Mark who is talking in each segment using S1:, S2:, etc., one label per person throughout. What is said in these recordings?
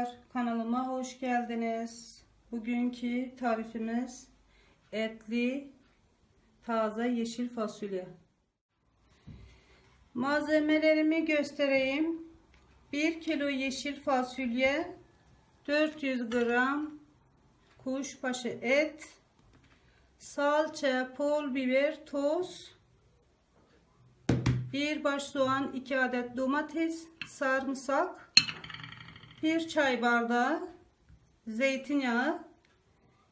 S1: Merhabalar, kanalıma hoş geldiniz. Bugünkü tarifimiz etli taze yeşil fasulye. Malzemelerimi göstereyim. 1 kilo yeşil fasulye, 400 gram kuşbaşı et, salça, pul biber, toz, bir baş soğan, 2 adet domates, sarımsak, bir çay bardağı zeytinyağı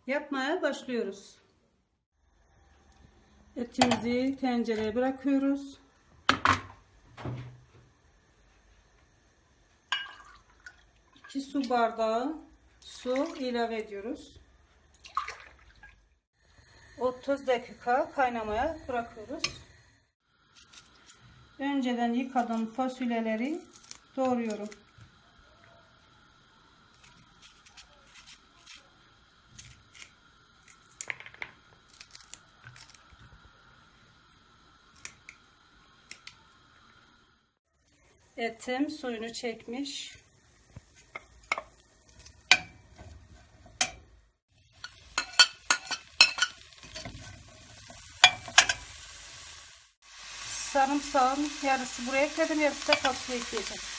S1: yapmaya başlıyoruz. Etimizi tencereye bırakıyoruz. İki su bardağı su ilave ediyoruz. 30 dakika kaynamaya bırakıyoruz. Önceden yıkadım fasulyeleri doğruyorum. Etim suyunu çekmiş. Sarımsağın yarısı buraya ekledim, yarısı da fasulye ekleyeceğim.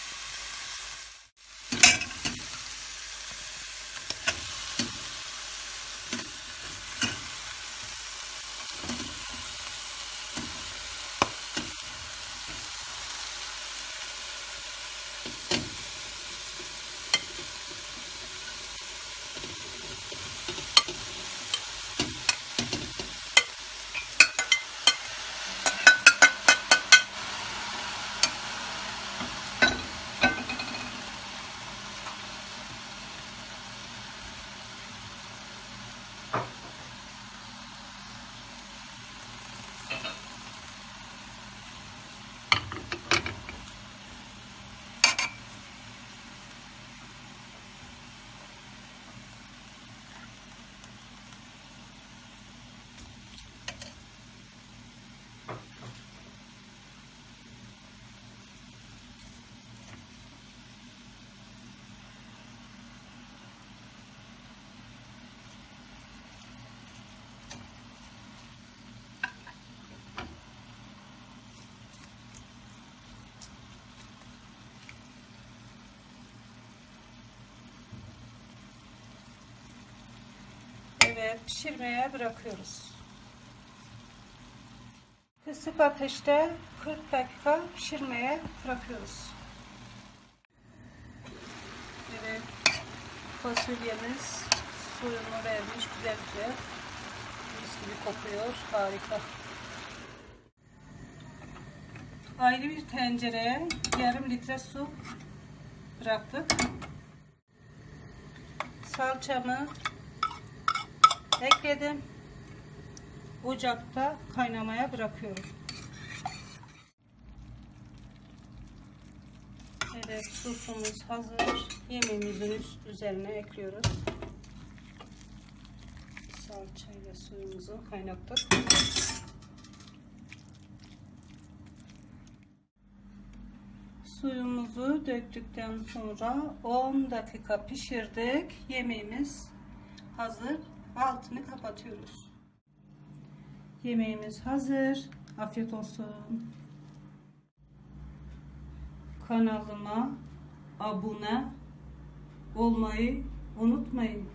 S1: Evet, pişirmeye bırakıyoruz. Kısık ateşte 40 dakika pişirmeye bırakıyoruz. Evet, fasulyemiz suyunu vermiş güzel güzel. Mis gibi kokuyor, harika. Ayrı bir tencereye yarım litre su bıraktık. Salçamı ekledim. Ocakta kaynamaya bırakıyorum. Evet sosumuz hazır. Yemeğimizin üst üzerine ekliyoruz. Salçayla suyumuzu kaynattık. Suyumuzu döktükten sonra 10 dakika pişirdik. Yemeğimiz hazır. Altını kapatıyoruz. Yemeğimiz hazır. Afiyet olsun. Kanalıma abone olmayı unutmayın.